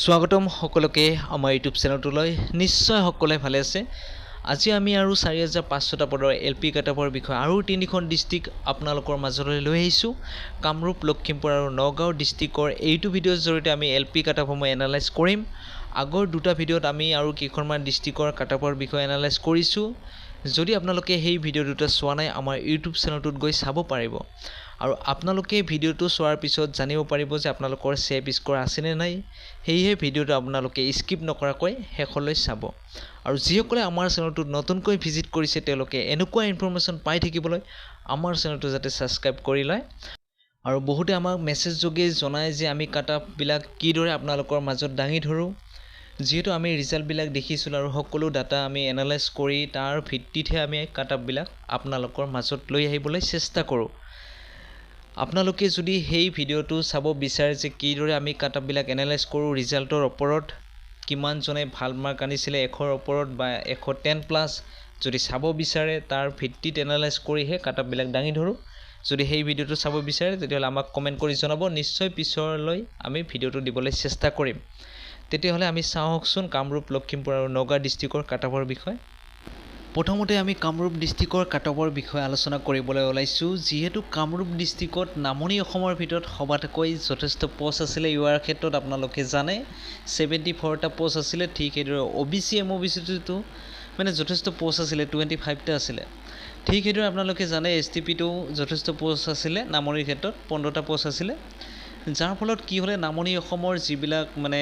স্বাগতম সকলোকে আমাৰ ইউটিউব চেনেলটোলৈ। নিশ্চয় সকলোৱে ভালে আছে। আজি আমি আৰু চাৰি হাজাৰ পাঁচশটা পদৰ এল পি কাটাপৰ বিষয়ে আৰু তিনিখন ডিষ্ট্ৰিক্ট আপোনালোকৰ মাজলৈ লৈ আহিছোঁ। কামৰূপ লখিমপুৰ আৰু নগাঁও ডিষ্ট্ৰিক্টৰ এইটো ভিডিঅ'ৰ জৰিয়তে আমি এল পি কাটাপসমূহ এনালাইজ কৰিম। আগৰ দুটা ভিডিঅ'ত আমি আৰু কেইখনমান ডিষ্ট্ৰিক্টৰ কাটাপৰ বিষয়ে এনালাইজ কৰিছোঁ। যদি আপোনালোকে সেই ভিডিঅ' দুটা চোৱা নাই আমাৰ ইউটিউব চেনেলটোত গৈ চাব পাৰিব। আৰু আপোনালোকে ভিডিঅ'টো চোৱাৰ পিছত জানিব পাৰিব যে আপোনালোকৰ ছেভ স্ক'ৰ আছেনে নাই। সেয়েহে ভিডিঅ'টো আপোনালোকে স্কিপ নকৰাকৈ শেষলৈ চাব। আৰু যিসকলে আমাৰ চেনেলটোত নতুনকৈ ভিজিট কৰিছে তেওঁলোকে এনেকুৱা ইনফৰ্মেশ্যন পাই থাকিবলৈ আমাৰ চেনেলটো যাতে ছাবস্ক্ৰাইব কৰি লয়। আৰু বহুতে আমাক মেছেজ যোগে জনায় যে আমি কাটাপবিলাক কিদৰে আপোনালোকৰ মাজত দাঙি ধৰোঁ। যিহেতু আমি ৰিজাল্টবিলাক দেখিছিলোঁ আৰু সকলো ডাটা আমি এনালাইজ কৰি তাৰ ভিত্তিতহে আমি কাটাপবিলাক আপোনালোকৰ মাজত লৈ আহিবলৈ চেষ্টা কৰোঁ। আপোনালোকে যদি সেই ভিডিঅ'টো চাব বিচাৰে যে কিদৰে আমি কাটাপবিলাক এনালাইজ কৰোঁ ৰিজাল্টৰ ওপৰত কিমানজনে ভাল মাৰ্ক আনিছিলে এশৰ ওপৰত বা এশ টেন প্লাছ যদি চাব বিচাৰে তাৰ ভিত্তিত এনালাইজ কৰিহে কাটাপবিলাক দাঙি ধৰোঁ। যদি সেই ভিডিঅ'টো চাব বিচাৰে তেতিয়াহ'লে আমাক কমেণ্ট কৰি জনাব। নিশ্চয় পিছলৈ আমি ভিডিঅ'টো দিবলৈ চেষ্টা কৰিম। তেতিয়াহ'লে আমি চাওঁকচোন কামৰূপ লখিমপুৰ আৰু নগাঁও ডিষ্ট্ৰিক্টৰ কাটাপৰ বিষয়ে। প্ৰথমতে আমি কামৰূপ ডিষ্ট্ৰিক্টৰ কাটপৰ বিষয়ে আলোচনা কৰিবলৈ ওলাইছোঁ। যিহেতু কামৰূপ ডিষ্ট্ৰিক্টত নামনি অসমৰ ভিতৰত সবাতোকৈ যথেষ্ট পষ্ট আছিলে ইয়াৰ ক্ষেত্ৰত আপোনালোকে জানে। ছেভেণ্টি ফ'ৰটা পষ্ট আছিলে ঠিক সেইদৰে O' B C M O' B চিটো মানে যথেষ্ট পষ্ট আছিলে টুৱেণ্টি ফাইভটা আছিলে। ঠিক সেইদৰে আপোনালোকে জানে এছ টি পিটো যথেষ্ট পষ্ট আছিলে নামনিৰ ক্ষেত্ৰত পোন্ধৰটা পষ্ট আছিলে। যাৰ ফলত কি হ'লে নামনি অসমৰ যিবিলাক মানে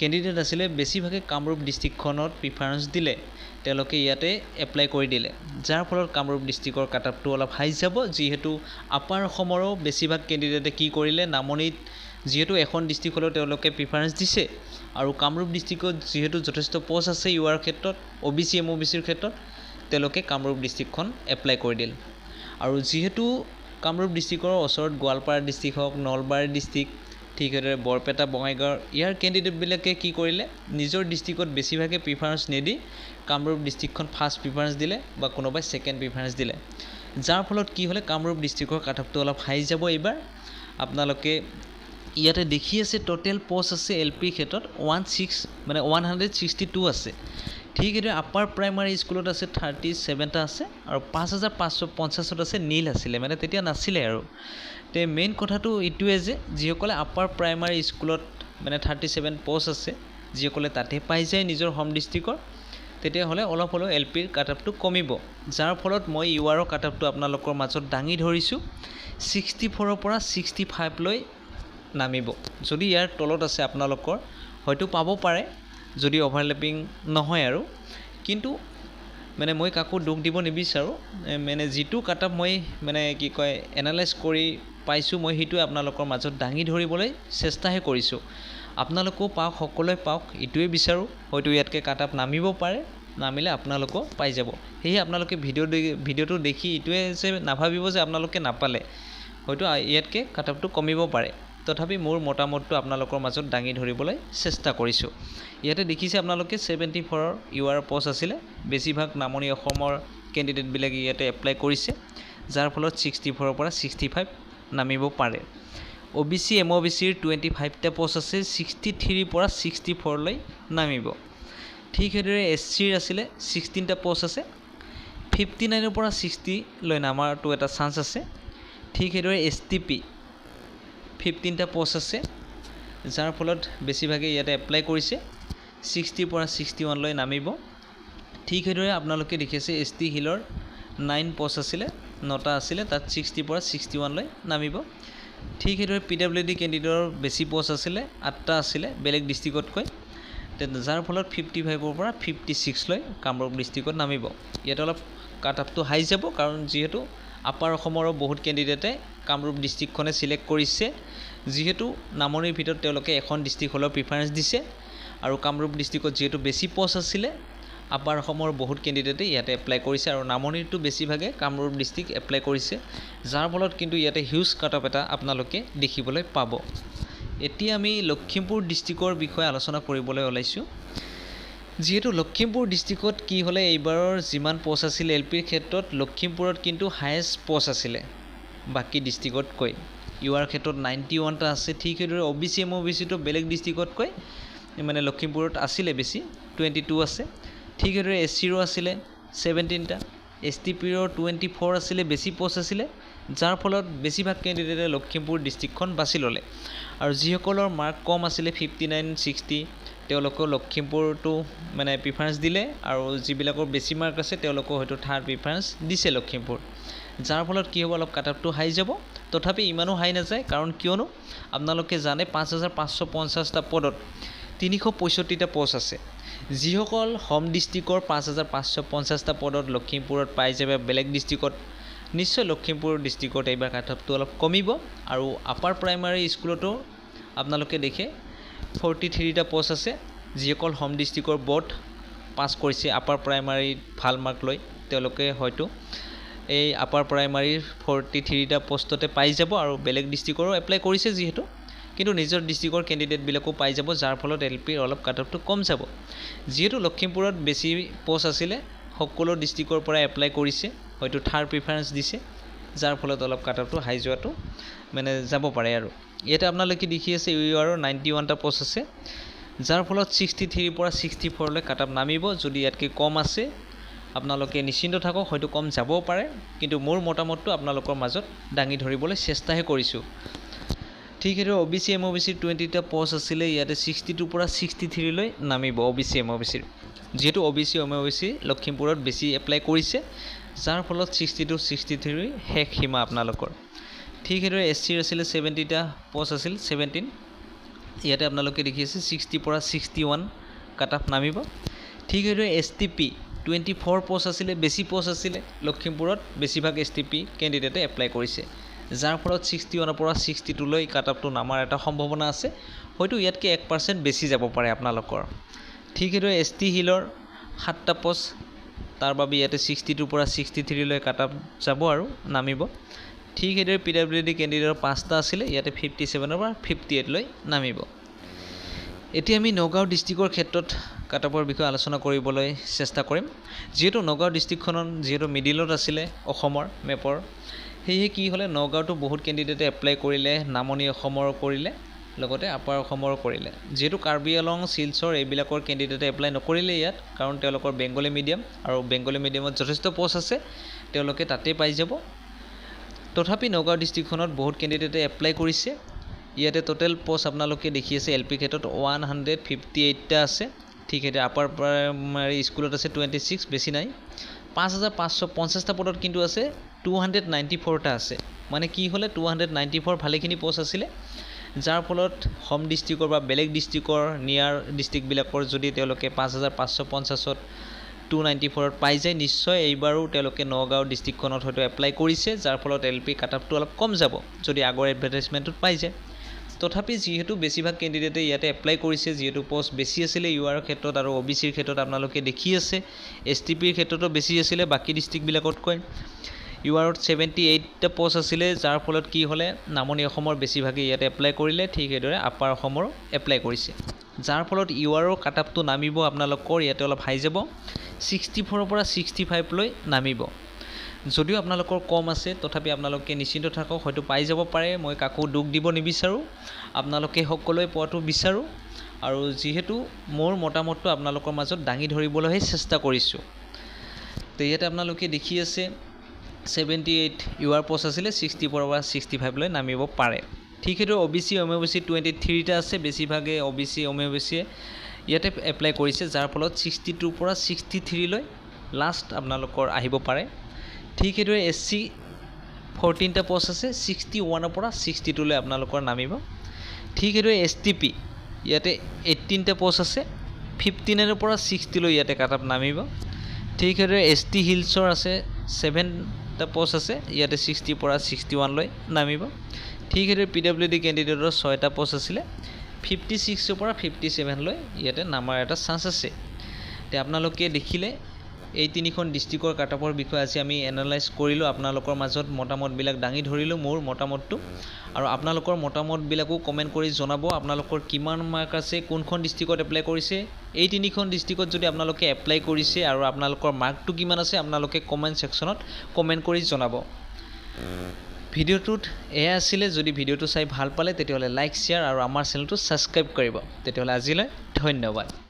কেণ্ডিডেট আছিলে বেছিভাগে কামৰূপ ডিষ্ট্ৰিক্টখনত প্ৰিফাৰেঞ্চ দিলে। তেওঁলোকে ইয়াতে এপ্লাই কৰি দিলে। যাৰ ফলত কামৰূপ ডিষ্ট্ৰিক্টৰ কাটআপটো অলপ হাই যাব যিহেতু আপাৰ অসমৰো বেছিভাগ কেণ্ডিডেটে কি কৰিলে নামনিত যিহেতু এখন ডিষ্ট্ৰিক্ট হ'লেও তেওঁলোকে প্ৰিফাৰেঞ্চ দিছে। আৰু কামৰূপ ডিষ্ট্ৰিক্টত যিহেতু যথেষ্ট পষ্ট আছে ইউ আৰ ক্ষেত্ৰত O' B C M O' B চিৰ ক্ষেত্ৰত তেওঁলোকে কামৰূপ ডিষ্ট্ৰিক্টখন এপ্লাই কৰি দিল। আৰু যিহেতু কামৰূপ ডিষ্ট্ৰিক্টৰ ওচৰত গোৱালপাৰা ডিষ্ট্ৰিক্ট হওক নলবাৰী ডিষ্ট্ৰিক্ট ঠিক সেইদৰে বৰপেটা বঙাইগাঁও ইয়াৰ কেণ্ডিডেটবিলাকে কি কৰিলে? নিজৰ ডিষ্ট্ৰিক্টত বেছিভাগে প্ৰিফাৰেঞ্চ নিদি কামৰূপ ডিষ্ট্ৰিক্টখন ফাৰ্ষ্ট প্ৰিফাৰেঞ্চ দিলে বা কোনোবাই ছেকেণ্ড প্ৰিফাৰেঞ্চ দিলে। যাৰ ফলত কি হ'লে কামৰূপ ডিষ্ট্ৰিক্টৰ কাটআপটো অলপ হাই যাব এইবাৰ। আপোনালোকে ইয়াতে দেখি আছে টোটেল পষ্ট আছে এল পিৰ ক্ষেত্ৰত ওৱান ছিক্স মানে ওৱান হাণ্ড্ৰেড ছিক্সটি টু আছে। ঠিক সেইদৰে আপাৰ প্ৰাইমাৰী স্কুলত আছে থাৰ্টি ছেভেনটা আছে আৰু পাঁচ হাজাৰ পাঁচশ পঞ্চাছত আছে নীল আছিলে মানে তেতিয়া নাছিলে আৰু। তে মেইন কথাটো এইটোৱে যে যিসকলে আপাৰ প্ৰাইমাৰী স্কুলত মানে থাৰ্টি ছেভেন পষ্ট আছে যিসকলে তাতে পাই যায় নিজৰ হোম ডিষ্ট্ৰিক্টৰ তেতিয়াহ'লে অলপ হ'লেও এল পিৰ কাটআপটো কমিব। যাৰ ফলত মই ইউ আৰৰ কাটআপটো আপোনালোকৰ মাজত দাঙি ধৰিছোঁ ছিক্সটি ফ'ৰৰ পৰা ছিক্সটি ফাইভলৈ নামিব। যদি ইয়াৰ তলত আছে আপোনালোকৰ হয়তো পাব পাৰে যদি অভাৰলেপিং নহয় আৰু। কিন্তু মানে মই কাকো দুখ দিব নিবিচাৰোঁ। মানে যিটো কাটআপ মই মানে কি কয় এনালাইজ কৰি পাইছোঁ মই সেইটোৱে আপোনালোকৰ মাজত দাঙি ধৰিবলৈ চেষ্টাহে কৰিছোঁ। আপোনালোকেও পাওক সকলোৱে পাওক এইটোৱে বিচাৰোঁ হয়তো ইয়াতকৈ কাটআপ নামিব পাৰে নামিলে আপোনালোকেও পাই যাব। সেয়েহে আপোনালোকে ভিডিঅ' ভিডিঅ'টো দেখি এইটোৱে যে নাভাবিব যে আপোনালোকে নাপালে হয়তো ইয়াতকৈ কাটআপটো কমিব পাৰে। তথাপি মোৰ মতামতটো আপোনালোকৰ মাজত দাঙি ধৰিবলৈ চেষ্টা কৰিছোঁ। ইয়াতে দেখিছে আপোনালোকে ছেভেণ্টি ফ'ৰৰ ইউ আৰ পষ্ট আছিলে। বেছিভাগ নামনি অসমৰ কেণ্ডিডেটবিলাকে ইয়াতে এপ্লাই কৰিছে। যাৰ ফলত ছিক্সটি ফ'ৰৰ পৰা ছিক্সটি ফাইভ নামিব পাৰে। O' B C M O' B চিৰ টুৱেণ্টি ফাইভটা পষ্ট আছে। ছিক্সটি থ্ৰীৰ পৰা ছিক্সটি ফ'ৰলৈ নামিব। ঠিক সেইদৰে এছ চিৰ আছিলে ছিক্সটিনটা পষ্ট আছে। ফিফটি নাইনৰ পৰা ছিক্সটিলৈ নামাৰটো এটা চান্স আছে। ঠিক সেইদৰে এছ টি পি ফিফটিনটা পষ্ট আছে যাৰ ফলত বেছিভাগে ইয়াতে এপ্লাই কৰিছে। ছিক্সটিৰ পৰা ছিক্সটি ওৱানলৈ নামিব। ঠিক সেইদৰে আপোনালোকে দেখিছে এছ টি হিলৰ নাইন পষ্ট আছিলে নটা আছিলে তাত ছিক্সটিৰ পৰা ছিক্সটি ওৱানলৈ নামিব। ঠিক সেইদৰে পি ডাব্লিউ ডি কেণ্ডিডেটৰ বেছি পষ্ট আছিলে আঠটা আছিলে বেলেগ ডিষ্ট্ৰিক্টতকৈ যাৰ ফলত ফিফটি ফাইভৰ পৰা ফিফটি ছিক্সলৈ কামৰূপ ডিষ্ট্ৰিক্টত নামিব। ইয়াত অলপ কাট আপটো হাই যাব কাৰণ যিহেতু আপাৰ অসমৰো বহুত কেণ্ডিডেটে কামৰূপ ডিষ্ট্ৰিক্টখনে চিলেক্ট কৰিছে। যিহেতু নামনিৰ ভিতৰত তেওঁলোকে এখন ডিষ্ট্ৰিক্ট হ'লেও প্ৰিফাৰেঞ্চ দিছে আৰু কামৰূপ ডিষ্ট্ৰিক্টত যিহেতু বেছি পষ্ট আছিলে আপাৰ অসমৰ বহুত কেণ্ডিডেটে ইয়াতে এপ্লাই কৰিছে আৰু নামনিৰটো বেছিভাগে কামৰূপ ডিষ্ট্ৰিক্ট এপ্লাই কৰিছে। যাৰ ফলত কিন্তু ইয়াতে হিউজ কাট অফ এটা আপোনালোকে দেখিবলৈ পাব। এতিয়া আমি লখিমপুৰ ডিষ্ট্ৰিক্টৰ বিষয়ে আলোচনা কৰিবলৈ ওলাইছোঁ। যিহেতু লখিমপুৰ ডিষ্ট্ৰিক্টত কি হ'লে এইবাৰৰ যিমান পষ্ট আছিল এল পিৰ ক্ষেত্ৰত লখিমপুৰত কিন্তু হায়েষ্ট পষ্ট আছিলে বাকী ডিষ্ট্ৰিক্টতকৈ। ইউ আৰ ক্ষেত্ৰত নাইণ্টি ওৱানটা আছে ঠিক সেইদৰে O' B C M O' B চিটো বেলেগ ডিষ্ট্ৰিক্টতকৈ মানে লখিমপুৰত আছিলে বেছি টুৱেণ্টি টু আছে। ঠিক সেইদৰে এছ চিৰো আছিলে ছেভেণ্টিনটা এছ টি পিৰো টুৱেণ্টি ফ'ৰ আছিলে বেছি প'ষ্ট আছিলে যাৰ ফলত বেছিভাগ কেণ্ডিডেটে লখিমপুৰ ডিষ্ট্ৰিক্টখন বাছি ল'লে। আৰু যিসকলৰ মাৰ্ক কম আছিলে ফিফটি নাইন ছিক্সটি তেওঁলোকেও লখিমপুৰটো মানে প্ৰিফাৰেঞ্চ দিলে আৰু যিবিলাকৰ বেছি মাৰ্ক আছে তেওঁলোকেও হয়তো থাৰ্ড প্ৰিফাৰেঞ্চ দিছে লখিমপুৰ। যাৰ ফলত কি হ'ব অলপ কাট অফটো হাই যাব। তথাপি ইমানো হাই নাযায় কাৰণ কিয়নো আপোনালোকে জানে পাঁচ হাজাৰ পাঁচশ পঞ্চাছটা পদত তিনিশ পঁয়ষষ্ঠিটা পষ্ট আছে। যিসকল হোম ডিষ্ট্ৰিক্টৰ পাঁচ হাজাৰ পাঁচশ পঞ্চাছটা পদত লখিমপুৰত পাই যাব বেলেগ ডিষ্ট্ৰিক্টত নিশ্চয় লখিমপুৰ ডিষ্ট্ৰিক্টত এইবাৰ অফটো অলপ কমিব। আৰু আপাৰ প্ৰাইমাৰী স্কুলতো আপোনালোকে দেখে ফৰ্টি থ্ৰীটা পষ্ট আছে যিসকল হোম ডিষ্ট্ৰিক্টৰ বৰ্ড পাছ কৰিছে আপাৰ প্ৰাইমাৰীত ভাল মাৰ্ক লৈ তেওঁলোকে হয়তো এই আপাৰ প্ৰাইমাৰীৰ ফৰ্টি থ্ৰীটা পষ্টতে পাই যাব আৰু বেলেগ ডিষ্ট্ৰিক্টৰো এপ্লাই কৰিছে যিহেতু। কিন্তু নিজৰ ডিষ্ট্ৰিক্টৰ কেণ্ডিডেটবিলাকো পাই যাব যাৰ ফলত এল পিৰ অলপ কাট অফটো কম যাব। যিহেতু লখিমপুৰত বেছি পষ্ট আছিলে সকলো ডিষ্ট্ৰিক্টৰ পৰা এপ্লাই কৰিছে হয়তো থাৰ্ড প্ৰিফাৰেঞ্চ দিছে যাৰ ফলত অলপ কাট অফটো হাই যোৱাটো মানে যাব পাৰে আৰু। ইয়াতে আপোনালোকে দেখি আছে ইউ আৰৰ নাইণ্টি ওৱানটা পষ্ট আছে যাৰ ফলত ছিক্সটি থ্ৰীৰ পৰা ছিক্সটি ফ'ৰলৈ কাট অফ নামিব। যদি ইয়াতকৈ কম আছে আপোনালোকে নিশ্চিন্ত থাকক হয়তো কম যাবও পাৰে। কিন্তু মোৰ মতামতটো আপোনালোকৰ মাজত দাঙি ধৰিবলৈ চেষ্টাহে কৰিছোঁ। ঠিক সেইদৰে O' B C M O' B চিৰ টুৱেণ্টিটা পষ্ট আছিলে ইয়াতে ছিক্সটি টুৰ পৰা ছিক্সটি থ্ৰীলৈ নামিব O' B C M O' B চিৰ যিহেতু O' B C M O' B C লখিমপুৰত বেছি এপ্লাই কৰিছে। যাৰ ফলত ছিক্সটি টু ছিক্সটি থ্ৰী শেষ সীমা আপোনালোকৰ। ঠিক সেইদৰে এছ চিৰ আছিলে ছেভেণ্টিটা পষ্ট আছিল ছেভেণ্টিন ইয়াতে আপোনালোকে দেখি আছে ছিক্সটিৰ পৰা ছিক্সটি ওৱান কাট অফ নামিব। ঠিক সেইদৰে S T P twenty four post আছিলে বেছি পষ্ট আছিলে লখিমপুৰত বেছিভাগ এছ টি পি কেণ্ডিডেটে এপ্লাই কৰিছে। যাৰ ফলত ছিক্সটি ওৱানৰ পৰা ছিক্সটি টুলৈ কাট অফটো নামাৰ এটা সম্ভাৱনা আছে। হয়তো ইয়াতকৈ এক পাৰ্চেণ্ট বেছি যাব পাৰে আপোনালোকৰ। ঠিক সেইদৰে এছ টি হিলৰ সাতটা পষ্ট তাৰ বাবে ইয়াতে ছিক্সটি টুৰ পৰা ছিক্সটি থ্ৰীলৈ কাট অফ যাব আৰু নামিব। ঠিক সেইদৰে পি ডাব্লিউ ডি কেণ্ডিডেটৰ পাঁচটা আছিলে ইয়াতে ফিফটি ছেভেনৰ পৰা ফিফটি এইটলৈ নামিব। এতিয়া আমি নগাঁও ডিষ্ট্ৰিক্টৰ ক্ষেত্ৰত কাট অফৰ বিষয়ে আলোচনা কৰিবলৈ চেষ্টা কৰিম। যিহেতু নগাঁও ডিষ্ট্ৰিক্টখনত যিহেতু মিডিলত আছিলে অসমৰ মেপৰ সেয়েহে কি হ'লে নগাঁওতো বহুত কেণ্ডিডেটে এপ্লাই কৰিলে নামনি অসমৰ কৰিলে লগতে আপাৰ অসমৰ কৰিলে। যিহেতু কাৰ্বি আলং শিলচৰ এইবিলাকৰ কেণ্ডিডেটে এপ্লাই নকৰিলে ইয়াত কাৰণ তেওঁলোকৰ বেংগলী মিডিয়াম আৰু বেংগলী মিডিয়ামত যথেষ্ট পষ্ট আছে তেওঁলোকে তাতেই পাই যাব। তথাপি নগাঁও ডিষ্ট্ৰিক্টখনত বহুত কেণ্ডিডেটে এপ্লাই কৰিছে। ইয়াতে টোটেল পষ্ট আপোনালোকে দেখি আছে এল পি ক্ষেত্ৰত ওৱান হাণ্ড্ৰেড ফিফটি এইটটা আছে। ঠিক সেইদৰে আপাৰ প্ৰাইমাৰী স্কুলত আছে টুৱেণ্টি ছিক্স বেছি নাই। পাঁচ হাজাৰ পাঁচশ পঞ্চাছটা পদত কিন্তু আছে টু হাণ্ড্ৰেড নাইণ্টি ফ'ৰটা আছে। মানে কি হ'লে টু হাণ্ড্ৰেড নাইণ্টি ফ'ৰ ভালেখিনি পষ্ট আছিলে। যাৰ ফলত হোম ডিষ্ট্ৰিক্টৰ বা বেলেগ ডিষ্ট্ৰিক্টৰ নিয়াৰ ডিষ্ট্ৰিক্টবিলাকৰ যদি তেওঁলোকে পাঁচ হাজাৰ পাঁচশ পঞ্চাছত টু নাইণ্টি ফ'ৰত পাই যায়। নিশ্চয় এইবাৰো তেওঁলোকে নগাঁও ডিষ্ট্ৰিক্টখনত হয়তো এপ্লাই কৰিছে যাৰ ফলত এল পি কাট অফটো অলপ কম যাব যদি আগৰ এডভাৰটাইজমেণ্টত পাই যায়। তথাপি যিহেতু বেছিভাগ কেণ্ডিডেটে ইয়াতে এপ্লাই কৰিছে যিহেতু পষ্ট বেছি আছিলে ইউ আৰৰ ক্ষেত্ৰত আৰু অ' বি চিৰ ক্ষেত্ৰত আপোনালোকে দেখি আছে এছ টি পিৰ ক্ষেত্ৰতো বেছি আছিলে বাকী ডিষ্ট্ৰিক্টবিলাকতকৈ ইউ আৰত ছেভেণ্টি এইটটা পষ্ট আছিলে যাৰ ফলত কি হ'লে নামনি অসমৰ বেছিভাগে ইয়াতে এপ্লাই কৰিলে ঠিক সেইদৰে আপাৰ অসমৰো এপ্লাই কৰিছে। যাৰ ফলত ইউ আৰৰ কাট অফটো নামিব আপোনালোকৰ ইয়াতে অলপ হাই যাব। ছিক্সটি ফ'ৰৰ পৰা ছিক্সটি ফাইভলৈ নামিব। যদিও আপোনালোকৰ কম আছে তথাপি আপোনালোকে নিশ্চিন্ত থাকক হয়তো পাই যাব পাৰে মই কাকো দুখ দিব নিবিচাৰোঁ আপোনালোকে সকলোৱে পোৱাটো বিচাৰোঁ আৰু যিহেতু মোৰ মতামতটো আপোনালোকৰ মাজত দাঙি ধৰিবলৈহে চেষ্টা কৰিছোঁ। তো ইয়াতে আপোনালোকে দেখি আছে seventy eight U R post আছিলে ছিক্সটি ফ'ৰৰ পৰা ছিক্সটি ফাইভলৈ নামিব পাৰে। ঠিক সেইদৰে O' B C O' B C twenty থ্ৰীটা আছে বেছিভাগে O' B C M O' B চিয়ে ইয়াতে এপ্লাই কৰিছে যাৰ ফলত ছিক্সটি টুৰ পৰা ছিক্সটি থ্ৰীলৈ লাষ্ট আপোনালোকৰ আহিব পাৰে। ঠিক সেইদৰে এছ চি ফৰ্টিনটা পষ্ট আছে ছিক্সটি ওৱানৰ পৰা ছিক্সটি টুলৈ আপোনালোকৰ নামিব। ঠিক সেইদৰে এছ টি পি ইয়াতে এইটিনটা পষ্ট আছে ফিফটি নাইনৰ পৰা ছিক্সটিলৈ ইয়াতে কাট অফ নামিব। ঠিক সেইদৰে এছ টি হিলছৰ আছে ছেভেনটা পষ্ট আছে ইয়াতে ছিক্সটিৰ পৰা ছিক্সটি ওৱানলৈ নামিব। ঠিক সেইদৰে পি ডাব্লিউ ডি কেণ্ডিডেটৰ ছয়টা পষ্ট আছিলে। ফিফটি ছিক্সৰ পৰা ফিফটি ছেভেনলৈ ইয়াতে নামাৰ এটা চান্স আছে। এতিয়া আপোনালোকে দেখিলে এই তিনিখন ডিষ্ট্ৰিক্টৰ কাট অফৰ বিষয়ে আজি আমি এনালাইজ কৰিলোঁ আপোনালোকৰ মাজত মতামতবিলাক দাঙি ধৰিলোঁ মোৰ মতামতটো। আৰু আপোনালোকৰ মতামতবিলাকো কমেণ্ট কৰি জনাব আপোনালোকৰ কিমান মাৰ্ক আছে কোনখন ডিষ্ট্ৰিক্টত এপ্লাই কৰিছে। এই তিনিখন ডিষ্ট্ৰিক্টত যদি আপোনালোকে এপ্লাই কৰিছে আৰু আপোনালোকৰ মাৰ্কটো কিমান আছে আপোনালোকে কমেণ্ট ছেকশ্যনত কমেণ্ট কৰি জনাব। ভিডিঅ'টোত এয়া আছিলে যদি ভিডিঅ'টো চাই ভাল পালে তেতিয়াহ'লে লাইক শ্বেয়াৰ আৰু আমাৰ চেনেলটো ছাবস্ক্ৰাইব কৰিব। তেতিয়াহ'লে আজিলৈ ধন্যবাদ।